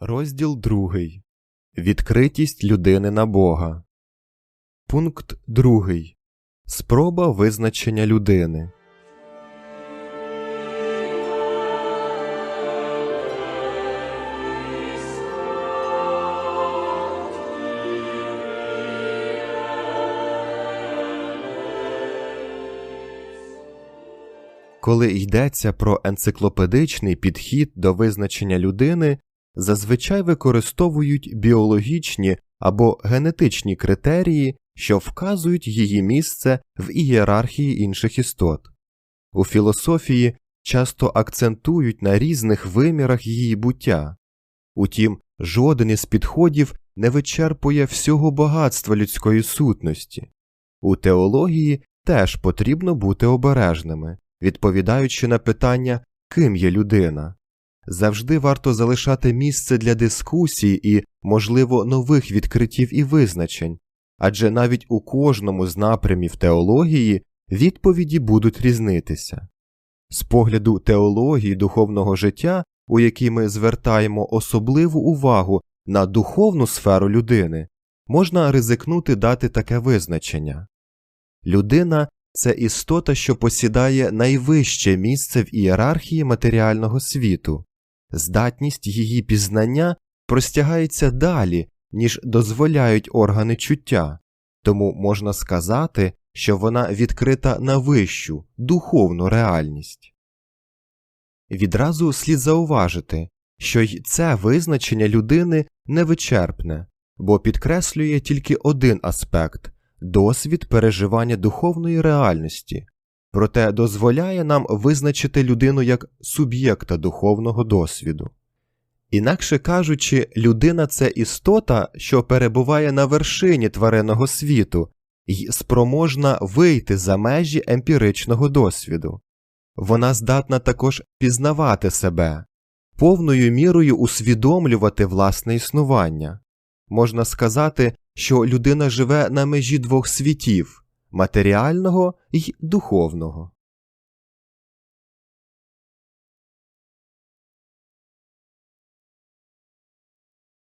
Розділ 2. Відкритість людини на Бога. Пункт 2. Спроба визначення людини. Коли йдеться про енциклопедичний підхід до визначення людини, зазвичай використовують біологічні або генетичні критерії, що вказують її місце в ієрархії інших істот. У філософії часто акцентують на різних вимірах її буття. Утім, жоден із підходів не вичерпує всього багатства людської сутності. У теології теж потрібно бути обережними, відповідаючи на питання, ким є людина. Завжди варто залишати місце для дискусій і, можливо, нових відкриттів і визначень, адже навіть у кожному з напрямів теології відповіді будуть різнитися. З погляду теології духовного життя, у якій ми звертаємо особливу увагу на духовну сферу людини, можна ризикнути дати таке визначення. Людина це істота, що посідає найвище місце в ієрархії матеріального світу, здатність її пізнання простягається далі, ніж дозволяють органи чуття, тому можна сказати, що вона відкрита на вищу, духовну реальність. Відразу слід зауважити, що й це визначення людини невичерпне, бо підкреслює тільки один аспект досвід переживання духовної реальності, проте дозволяє нам визначити людину як суб'єкта духовного досвіду. Інакше кажучи, людина це істота, що перебуває на вершині тваринного світу і спроможна вийти за межі емпіричного досвіду. Вона здатна також пізнавати себе, повною мірою усвідомлювати власне існування. Можна сказати, що людина живе на межі двох світів матеріального і духовного.